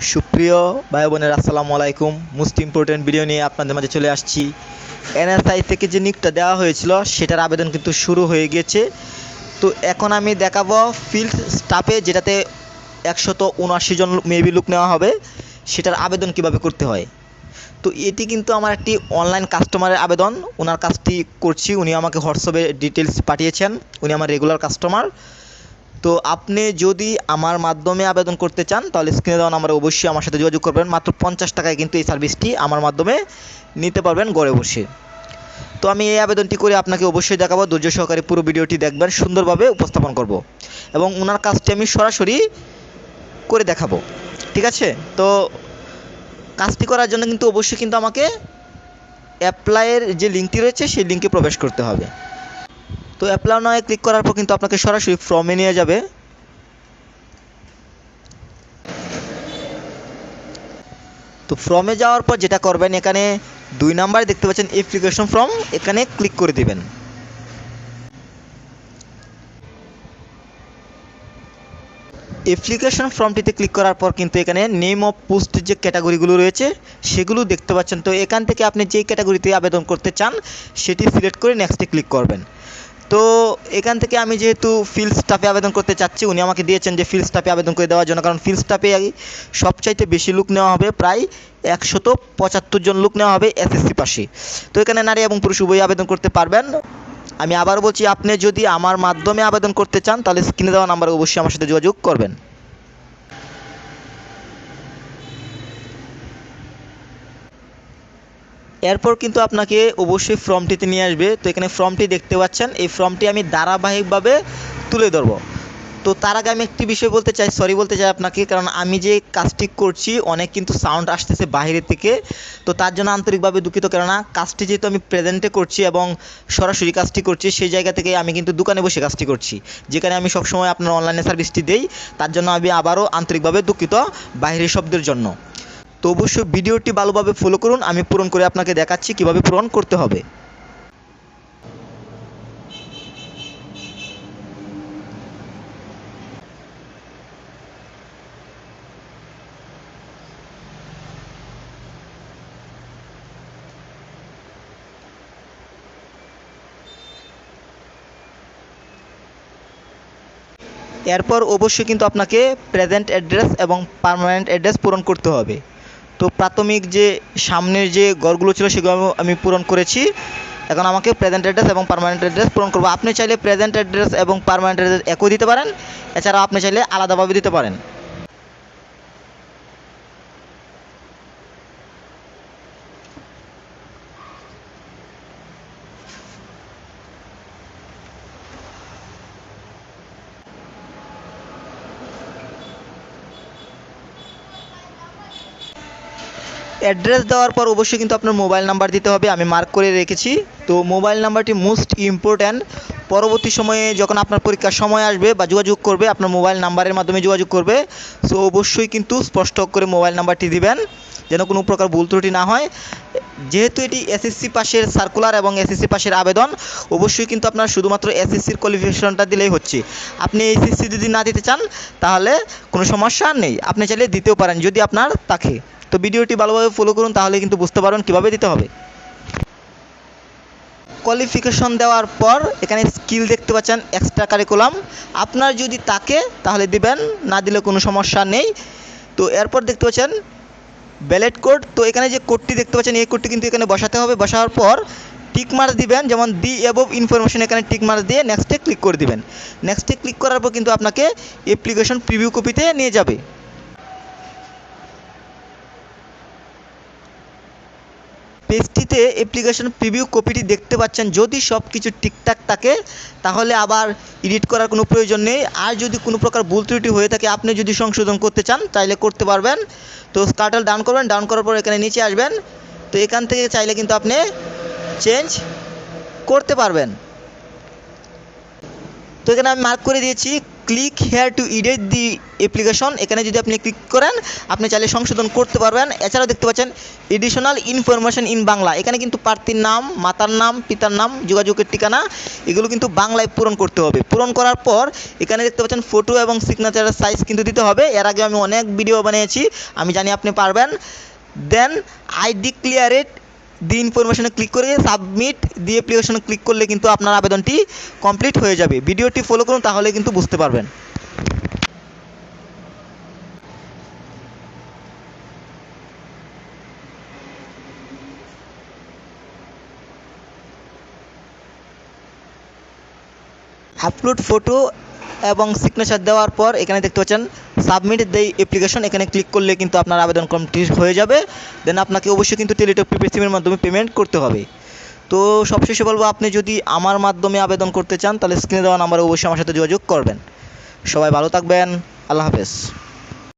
সুপ্রিয় ভাই বোনের, আসসালামু আলাইকুম। মোস্ট ইম্পর্টেন্ট ভিডিও নিয়ে আপনাদের মাঝে চলে আসছি। এনএসআই থেকে যে নিকটা দেওয়া হয়েছিল, সেটার আবেদন কিন্তু শুরু হয়ে গিয়েছে। তো এখন আমি দেখাবো ফিল্ড স্টাফে যেটাতে একশত উনআশি জন মেবি লুক নেওয়া হবে, সেটার আবেদন কীভাবে করতে হয়। তো এটি কিন্তু আমার একটি অনলাইন কাস্টমারের আবেদন। ওনার কাজটি করছি, উনি আমাকে হোয়াটসঅ্যাপে ডিটেলস পাঠিয়েছেন। উনি আমার রেগুলার কাস্টমার তো আপনি যদি আমার মাধ্যমে আবেদন করতে চান, তাহলে স্ক্রিনে দেওয়া নাম্বারে অবশ্যই আমার সাথে যোগাযোগ করবেন। মাত্র পঞ্চাশ টাকায় কিন্তু এই সার্ভিসটি আমার মাধ্যমে নিতে পারবেন ঘরে বসে। তো আমি এই আবেদনটি করে আপনাকে অবশ্যই দেখাবো। ধৈর্য সহকারে পুরো ভিডিওটি দেখবেন, সুন্দরভাবে উপস্থাপন করব এবং ওনার কাজটি আমি সরাসরি করে দেখাবো। ঠিক আছে? তো কাজটি করার জন্য কিন্তু অবশ্যই কিন্তু আমাকে অ্যাপ্লাইয়ের যে লিঙ্কটি রয়েছে, সেই লিঙ্কে প্রবেশ করতে হবে। তো অ্যাপ্লাই নয় ক্লিক করার পর কিন্তু আপনাকে সরাসরি ফর্মে নিয়ে যাবে। তো ফর্মে যাওয়ার পর যেটা করবেন, এখানে দুই নাম্বার দেখতে পাচ্ছেন অ্যাপ্লিকেশন ফর্ম এখানে ক্লিক করে দিবেন। অ্যাপ্লিকেশন ফর্মটিতে ক্লিক করার পর কিন্তু এখানে নেম অফ পোস্ট যে ক্যাটাগরিগুলো রয়েছে, সেগুলো দেখতে পাচ্ছেন। তো এখান থেকে আপনি যেই ক্যাটাগরিতে আবেদন করতে চান, সেটি সিলেক্ট করে নেক্সটে ক্লিক করবেন। তো এখান থেকে আমি যেহেতু ফিল্ড স্টাফে আবেদন করতে চাচ্ছি, উনি আমাকে দিয়েছেন যে ফিল্ড স্টাফে আবেদন করে দেওয়ার জন্য, কারণ ফিল্ড স্টাফে সবচাইতে বেশি লোক নেওয়া হবে প্রায় একশত পঁচাত্তর জন লোক নেওয়া হবে এসএসসি পাশে। তো এখানে নারী এবং পুরুষ উভয়ই আবেদন করতে পারবেন। আমি আবার বলছি, আপনি যদি আমার মাধ্যমে আবেদন করতে চান, তাহলে স্ক্রিনে দেওয়া নাম্বারে অবশ্যই আমার সাথে যোগাযোগ করবেন। এরপর কিন্তু আপনাকে অবশ্যই ফর্মটিতে নিয়ে আসবে। তো এখানে ফর্মটি দেখতে পাচ্ছেন, এই ফর্মটি আমি ধারাবাহিকভাবে তুলে ধরবো। তো তার আগে আমি একটি বিষয় বলতে চাই সরি বলতে চাই আপনাকে, কারণ আমি যে কাজটি করছি, অনেক কিন্তু সাউন্ড আসতেছে বাইরে থেকে। তো তার জন্য আন্তরিকভাবে দুঃখিত, কেননা কাজটি যেহেতু আমি প্রেজেন্টে করছি এবং সরাসরি কাজটি করছি, সেই জায়গা থেকে আমি কিন্তু দোকানে বসে কাজটি করছি, যেখানে আমি সবসময় আপনার অনলাইনে সার্ভিসটি দেই। তার জন্য আমি আবারও আন্তরিকভাবে দুঃখিত বাইরের শব্দের জন্য। তো অবশ্যই ভিডিওটি ভালোভাবে ফলো করুন, আমি পূরণ করে আপনাকে দেখাচ্ছি কীভাবে পূরণ করতে হবে। এরপর অবশ্যই কিন্তু আপনাকে প্রেজেন্ট অ্যাড্রেস এবং পার্মানেন্ট অ্যাড্রেস পূরণ করতে হবে। তো প্রাথমিক যে সামনের যে গড়গুলো ছিল সেগুলো আমি- পূরণ করেছি। এখন আমাকে প্রেজেন্ট অ্যাড্রেস এবং পারমানেন্ট অ্যাড্রেস পূরণ করব। আপনি চাইলে প্রেজেন্ট অ্যাড্রেস এবং পারমানেন্ট অ্যাড্রেস একই দিতে পারেন। এছাড়াও আপনি চাইলে আলাদাভাবে দিতে পারেন। অ্যাড্রেস দেওয়ার পর অবশ্যই কিন্তু আপনার মোবাইল নাম্বার দিতে হবে, আমি মার্ক করে রেখেছি। তো মোবাইল নাম্বারটি মোস্ট ইম্পর্ট্যান্ট পরবর্তী সময়ে যখন আপনার পরীক্ষার সময় আসবে বা যোগাযোগ করবে, আপনার মোবাইল নাম্বারের মাধ্যমে যোগাযোগ করবে। সো অবশ্যই কিন্তু স্পষ্ট করে মোবাইল নাম্বারটি দিবেন, যেন কোনো প্রকার ভুল ত্রুটি না হয়। যেহেতু এটি এসএসসি পাশের সার্কুলার এবং এসএসসি পাশের আবেদন, অবশ্যই কিন্তু আপনার শুধুমাত্র এসএসসির কোয়ালিফিকেশনটা দিলেই হচ্ছে। আপনি এসএসসি যদি না দিতে চান, তাহলে কোনো সমস্যা নেই। আপনি চাইলে দিতেও পারেন, যদি আপনার থাকে। তো ভিডিওটি ভালোভাবে ফলো করুন, তাহলে কিন্তু বুঝতে পারবেন কীভাবে দিতে হবে। কোয়ালিফিকেশন দেওয়ার পর এখানে স্কিল দেখতে পাচ্ছেন এক্সট্রা কারিকুলাম আপনার যদি তাকে তাহলে দিবেন, না দিলে কোনো সমস্যা নেই। তো এরপর দেখতে পাচ্ছেন ব্যালেট কোড তো এখানে যে কোডটি দেখতে পাচ্ছেন, এই কোডটি কিন্তু এখানে বসাতে হবে। বসানোর পর টিক মার্ক দিবেন, যেমন দি অ্যাবভ ইনফরমেশন এখানে টিক মার্ক দিয়ে নেক্সটে ক্লিক করে দিবেন। নেক্সটে ক্লিক করার পর কিন্তু আপনাকে অ্যাপ্লিকেশন প্রিভিউ কপিতে নিয়ে যাবে। পেজটিতে অ্যাপ্লিকেশন প্রিভিউ কপিটি দেখতে পাচ্ছেন। যদি সব কিছু ঠিকঠাক থাকে, তাহলে আবার এডিট করার কোনো প্রয়োজন নেই। আর যদি কোনো প্রকার ভুল ত্রুটি হয়ে থাকে, আপনি যদি সংশোধন করতে চান তাহলে করতে পারবেন। তো স্কার্টাল ডাউন করবেন ডাউন করার পর এখানে নিচে আসবেন। তো এখান থেকে চাইলে কিন্তু আপনি চেঞ্জ করতে পারবেন। তো এখানে আমি মার্ক করে দিয়েছি। Click here to edit the application এখানে যদি আপনি ক্লিক করেন, আপনি চাইলে সংশোধন করতে পারবেন। এছাড়াও দেখতে পাচ্ছেন এডিশনাল ইনফরমেশন ইন বাংলা। এখানে কিন্তু প্রার্থীর নাম, মাতার নাম, পিতার নাম, যোগাযোগের ঠিকানা, এগুলো কিন্তু বাংলায় পূরণ করতে হবে। পূরণ করার পর এখানে দেখতে পাচ্ছেন ফটো এবং সিগনেচারের সাইজ কিন্তু দিতে হবে। এর আগে আমি অনেক ভিডিও বানিয়েছি, আমি জানি আপনি পারবেন। Then I declare it the ইনফরমেশনে click করে সাবমিট দি অ্যাপ্লিকেশনে ক্লিক করলে কিন্তু আপনার আবেদনটি কমপ্লিট হয়ে যাবে। ভিডিওটি ফলো করুন, তাহলে কিন্তু বুঝতে পারবেন। আপলোড ফটো এবং সিগনেচার দেওয়ার পর এখানে দেখতে পাচ্ছেন সাবমিট দেই অ্যাপ্লিকেশন এখানে ক্লিক করলে কিন্তু আপনার আবেদন কমপ্লিট হয়ে যাবে। দেন আপনাকে অবশ্যই কিন্তু টেলিটক প্রিপেড সিমের মাধ্যমে পেমেন্ট করতে হবে। তো সবশেষে বলব, আপনি যদি আমার মাধ্যমে আবেদন করতে চান, তাহলে স্ক্রিনে দেওয়া নাম্বারে অবশ্যই আমার সাথে যোগাযোগ করবেন। সবাই ভালো থাকবেন। আল্লাহ হাফেজ।